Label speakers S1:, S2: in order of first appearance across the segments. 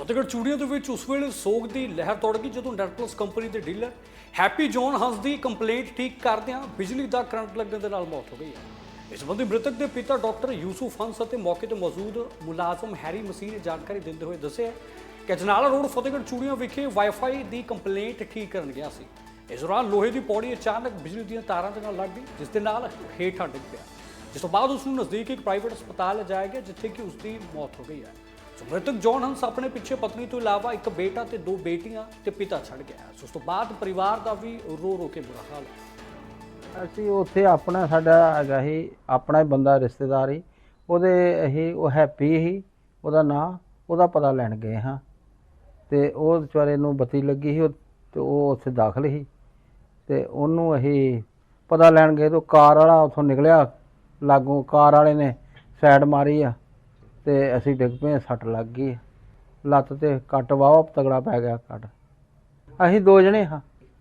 S1: ਫਤਿਹਗੜ੍ਹ ਚੂੜੀਆਂ ਦੇ ਵਿੱਚ ਉਸ ਵੇਲੇ ਸੋਗ ਦੀ ਲਹਿਰ ਤੋੜ ਗਈ ਜਦੋਂ ਨੈਟਪਲਸ ਕੰਪਨੀ ਦੇ ਡੀਲਰ ਹੈਪੀ ਜੌਨ ਹੰਸ ਦੀ ਕੰਪਲੇਂਟ ਠੀਕ ਕਰਦਿਆਂ ਬਿਜਲੀ ਦਾ ਕਰੰਟ ਲੱਗਣ ਦੇ ਨਾਲ ਮੌਤ ਹੋ ਗਈ ਹੈ। ਇਸ ਸੰਬੰਧੀ ਮ੍ਰਿਤਕ ਦੇ ਪਿਤਾ ਡਾਕਟਰ ਯੂਸੁਫ ਹੰਸ ਅਤੇ ਮੌਕੇ ਤੇ ਮੌਜੂਦ ਮੁਲਾਜ਼ਮ ਹੈਰੀ ਮਸੀਹ ਨੇ ਜਾਣਕਾਰੀ ਦਿੰਦੇ ਹੋਏ ਦੱਸਿਆ ਕਿ ਅਜਨਾਲਾ ਰੋਡ ਫਤਿਹਗੜ੍ਹ ਚੂੜੀਆਂ ਵਿਖੇ ਵਾਈਫਾਈ ਦੀ ਕੰਪਲੇਂਟ ਠੀਕ ਕਰਨ ਗਿਆ ਸੀ। ਇਸ ਦੌਰਾਨ ਲੋਹੇ ਦੀ ਪੌੜੀ ਅਚਾਨਕ ਬਿਜਲੀ ਦੀਆਂ ਤਾਰਾਂ ਦੇ ਨਾਲ ਲੱਗ ਗਈ, ਜਿਸ ਦੇ ਨਾਲ ਹੇਠਾਂ ਡਿੱਗ ਪਿਆ। ਜਿਸ ਤੋਂ ਬਾਅਦ ਉਸ ਨੂੰ ਨਜ਼ਦੀਕ ਇੱਕ ਪ੍ਰਾਈਵੇਟ ਹਸਪਤਾਲ ਲਿਜਾਇਆ ਗਿਆ, ਜਿੱਥੇ ਕਿ ਉਸ ਦੀ ਮੌਤ ਹੋ ਗਈ ਹੈ। ਮ੍ਰਿਤਕ ਜੌਨ ਹੰਸ ਆਪਣੇ ਪਿੱਛੇ ਪਤਨੀ ਤੋਂ ਇਲਾਵਾ ਇੱਕ ਬੇਟਾ ਤੇ ਦੋ ਬੇਟੀਆਂ ਤੇ ਪਿਤਾ ਛੱਡ ਗਿਆ। ਹੈ। ਸੋ ਉਸ ਤੋਂ ਬਾਅਦ ਪਰਿਵਾਰ ਦਾ ਵੀ ਰੋ ਰੋ ਕੇ ਬੁਰਾ ਹਾਲ ਹੈ।
S2: ਅਸੀਂ ਉੱਥੇ ਆਪਣਾ ਸਾਡਾ ਹੈਗਾ ਸੀ, ਆਪਣਾ ਹੀ ਬੰਦਾ ਰਿਸ਼ਤੇਦਾਰ ਹੀ ਉਹਦੇ ਅਸੀਂ, ਉਹ ਹੈਪੀ ਸੀ, ਉਹਦਾ ਨਾਂ, ਉਹਦਾ ਪਤਾ ਲੈਣ ਗਏ ਹਾਂ। ਤੇ ਉਹ ਵਿਚਾਰੇ ਨੂੰ ਬੱਤੀ ਲੱਗੀ ਸੀ, ਉਹ- ਤੇ ਉਹ ਉੱਥੇ ਦਾਖਲ ਸੀ। ਤੇ ਉਹਨੂੰ ਅਸੀਂ ਪਤਾ ਲੈਣ ਗਏ ਤੇ ਕਾਰ ਵਾਲਾ ਉੱਥੋਂ ਨਿਕਲਿਆ, ਲਾਗੋਂ ਕਾਰ ਵਾਲੇ ਨੇ ਸਾਈਡ ਮਾਰੀ ਆ। ਤੇ ਅਸੀਂ ਡਿੱਗ ਪਏ ਸੱਟ ਲੱਗ ਗਈ। ਲੱਤ ਤੇ ਕੱਟ ਵਾਵਾ ਤਗੜਾ ਪੈ ਗਿਆ ਕੱਟ। ਅਸੀਂ ਦੋ ਜਣੇ ਹਾਂ।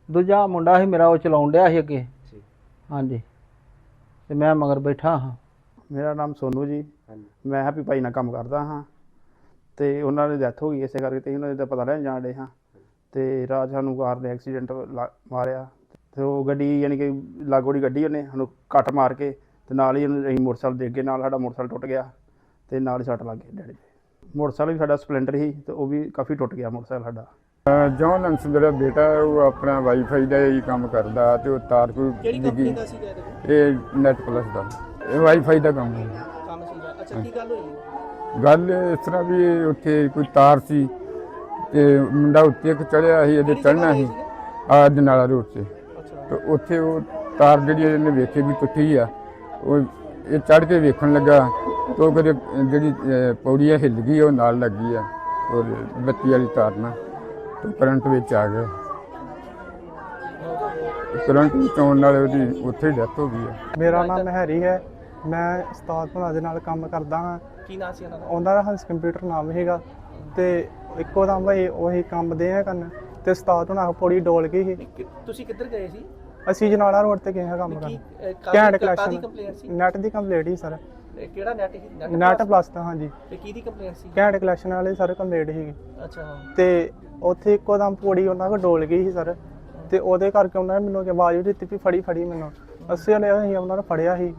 S2: ਦੂਜਾ ਮੁੰਡਾ ਸੀ ਮੇਰਾ ਉਹ ਚਲਾਉਣ ਡਿਆ ਸੀ ਅੱਗੇ। ਹਾਂਜੀ। ਤੇ ਮੈਂ ਮਗਰ ਬੈਠਾ ਹਾਂ।
S3: ਮੇਰਾ ਨਾਮ ਸੋਨੂ ਜੀ। ਮੈਂ ਹੈਪੀ ਭਾਈ ਨਾਲ ਕੰਮ ਕਰਦਾ ਹਾਂ। ਤੇ ਉਹਨਾਂ ਦੀ ਡੈਥ ਹੋ ਗਈ ਇਸੇ ਕਰਕੇ ਤੇ ਉਹਨਾਂ ਦਾ ਪਤਾ ਲੈਣ ਜਾਣ ਡੇ ਹਾਂ। ਤੇ ਰਾਤ ਸਾਨੂੰ ਕਾਰ ਨੇ ਐਕਸੀਡੈਂਟ ਮਾਰਿਆ। ਤੇ ਉਹ ਗੱਡੀ ਯਾਨੀ ਕਿ ਲਾਗੋ ਦੀ ਗੱਡੀ ਉਹਨੇ ਸਾਨੂੰ ਕੱਟ ਮਾਰ ਕੇ ਤੇ ਨਾਲ ਹੀ ਉਹਨੂੰ ਅਸੀਂ ਮੋਟਰਸਾਈਕਲ ਦੇ ਅੱਗੇ ਨਾਲ ਸਾਡਾ ਮੋਟਰਸਾਈਕਲ ਟੁੱਟ ਗਿਆ। ਤੇ ਨਾਲ ਹੀ ਸੱਟ ਲੱਗ ਗਈ ਡੈਡੀ ਦੇ। ਮੋਟਰਸਾਈਕਲ ਵੀ ਸਾਡਾ ਸਪਲੈਂਡਰ ਸੀ ਤੇ ਉਹ ਵੀ ਕਾਫੀ ਟੁੱਟ ਗਿਆ ਮੋਟਰਸਾਈਕਲ ਸਾਡਾ।
S4: ਜੌਨ ਹੰਸ ਮੇਰਾ ਬੇਟਾ ਹੈ, ਉਹ ਆਪਣਾ ਵਾਈਫਾਈ ਦਾ ਹੀ ਕੰਮ ਕਰਦਾ ਤੇ ਉਹ ਤਾਰ ਕੋਈ
S5: ਕਿਹੜੀ
S4: ਡਿੱਗੀ ਇਹ ਨੈਟ ਪਲੱਸ ਦਾ। ਇਹ ਵਾਈਫਾਈ ਦਾ ਕੰਮ ਹੈ।
S5: ਕੰਮ ਸੀਗਾ। ਅੱਛਾ ਕੀ ਗੱਲ ਹੋਈ?
S4: ਗੱਲ ਇਸ ਤਰ੍ਹਾਂ ਵੀ ਉੱਥੇ ਕੋਈ ਤਾਰ ਸੀ ਤੇ ਮੁੰਡਾ ਉੱਤੇ ਇੱਕ ਚੜਿਆ ਸੀ ਇਹਦੇ ਚੜਨਾ ਸੀ ਆਜ ਨਾਲਾ ਰੋਡ ਤੇ। ਤੇ ਉੱਥੇ ਉਹ ਤਾਰ ਜਿਹੜੀ ਇਹਨੇ ਵੇਖੀ ਵੀ ਟੁੱਟੀ ਆ। ਉਹ ਇਹ ਚੜ ਕੇ ਵੇਖਣ ਲੱਗਾ। ਤੇ ਉਹ ਕਦੇ ਜਿਹੜੀ ਅਹ, ਪੌੜੀ ਆ ਹਿੱਲ ਗਈ ਉਹ ਨਾਲ ਲੱਗੀ ਆ ਔਰ ਬੱਤੀ ਵਾਲੀ ਤਾਰ ਨਾਲ ਤੇ ਕਰੰਟ ਵਿੱਚ ਆ ਗਿਆ। ਕਰੰਟ ਵਿੱਚ ਆਉਣ ਨਾਲ ਉਹਦੀ ਉੱਥੇ ਡੈਥ ਹੋ ਗਈ ਆ।
S6: ਮੇਰਾ ਨਾਮ ਹੈਰੀ ਹੈ। ਮੈਂ ਉਸਤਾਦ ਭਲਾ ਦੇ ਨਾਲ ਕੰਮ ਕਰਦਾ ਹਾਂ।
S5: ਕੀ ਨਾਂ ਸੀ ਇਹਨਾਂ ਦਾ?
S6: ਉਹਨਾਂ ਦਾ ਹੰਸ ਕੰਪਿਊਟਰ ਨਾਮ ਹੈਗਾ ਤੇ ਇੱਕੋ ਦਮ ਭਾਈ ਉਹੀ ਕੰਮ ਦੇ ਆ ਕਰਨ। ਤੇ ਉਸਤਾਦ ਹੁਣਾਂ ਪੌੜੀ ਡੋਲ ਗਈ ਸੀ।
S5: ਕਿ- ਤੁਸੀਂ ਕਿੱਧਰ ਗਏ ਸੀ?
S6: ਅਸੀਂ ਜਨਾਲਾ ਰੋਡ ਤੇ ਗਏ ਹਾਂ ਕੰਮ ਕਰਨ। ਕਲੈਕਸ਼ਨ
S5: ਕੰਪਲੇਂਟ ਸੀ?
S6: ਨੈਟ ਦੀ ਕੰਪਲੀਟ ਹੀ ਸਰ
S5: ਇਹ ਕਿਹੜਾ ਨੈਟ ਸੀ?
S6: ਨੈਟ ਪਲੱਸ ਤਾਂ ਹਾਂਜੀ।
S5: ਤੇ ਕਿਹਦੀ ਕੰਪਲੇਂਟ ਸੀ?
S6: ਕੈਂਟ ਕਲੈਕਸ਼ਨ ਵਾਲੇ ਸਰ ਕੰਪਲੀਟ ਸੀਗੀ।
S5: ਅੱਛਾ।
S6: ਤੇ ਉੱਥੇ ਇੱਕੋ ਦਮ ਪੌੜੀ ਉਹਨਾਂ ਕੋਲ ਡੋਲ ਗਈ ਸੀ ਸਰ। ਤੇ ਉਹਦੇ ਕਰਕੇ ਉਹਨਾਂ ਨੇ ਮੈਨੂੰ ਕਿ ਆਵਾਜ਼ ਵੀ ਦਿੱਤੀ ਵੀ ਫੜੀ ਫੜੀ ਮੈਨੂੰ। ਅਸੀਂ ਵਾਲੇ ਅਸੀਂ ਉਹਨਾਂ ਨੂੰ ਫੜਿਆ ਸੀ।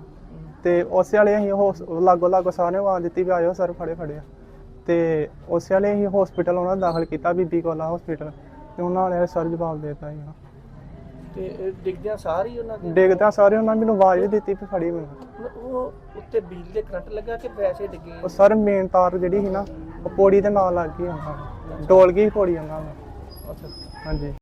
S6: ਤੇ ਉਸੇ ਵਾਲੇ ਅਸੀਂ ਉਹ ਲਾਗੋ ਲਾਗੋ ਸਾਰਿਆਂ ਨੂੰ ਆਵਾਜ਼ ਦਿੱਤੀ ਵੀ ਆਇਓ ਸਰ ਫੜੇ ਫੜਿਆ ਤੇ ਉਸੇ ਵਾਲੇ ਅਸੀਂ ਹਸਪੀਟਲ ਉਹਨਾਂ ਨੂੰ ਦਾਖਲ ਕੀਤਾ ਬੀਬੀ ਕੋਲਾ ਹਸਪੀਟਲ ਤੇ ਉਹਨਾਂ ਵਾਲੇ ਸਰ ਜਵਾਬ ਦੇਤਾ ਸੀ
S5: ਤੇ ਡਿੱਗਦਿਆਂ ਸਾਰੀ ਉਹਨਾਂ ਦੇ
S6: ਡਿੱਗਦਾ ਸਾਰੇ ਉਹਨਾਂ ਨੇ ਮੈਨੂੰ ਆਵਾਜ਼ ਵੀ ਦਿੱਤੀ ਵੀ ਫੜੀ ਮੈਨੂੰ।
S5: ਉਹ ਉੱਤੇ ਬਿਜਲੀ ਦੇ ਕਰੰਟ ਲੱਗਾ ਕਿ ਵੈਸੇ ਡਿੱਗੇ?
S6: ਉਹ ਸਰ ਮੇਨ ਤਾਰ ਜਿਹੜੀ ਸੀ ਨਾ ਉਹ ਪੌੜੀ ਦੇ ਨਾਲ ਲੱਗ ਗਈ ਉਹਨਾਂ ਨੂੰ ਡੋਲ ਗਈ ਪੌੜੀ ਉਹਨਾਂ ਨੂੰ
S5: ਅੱਛਾ।
S6: ਹਾਂਜੀ।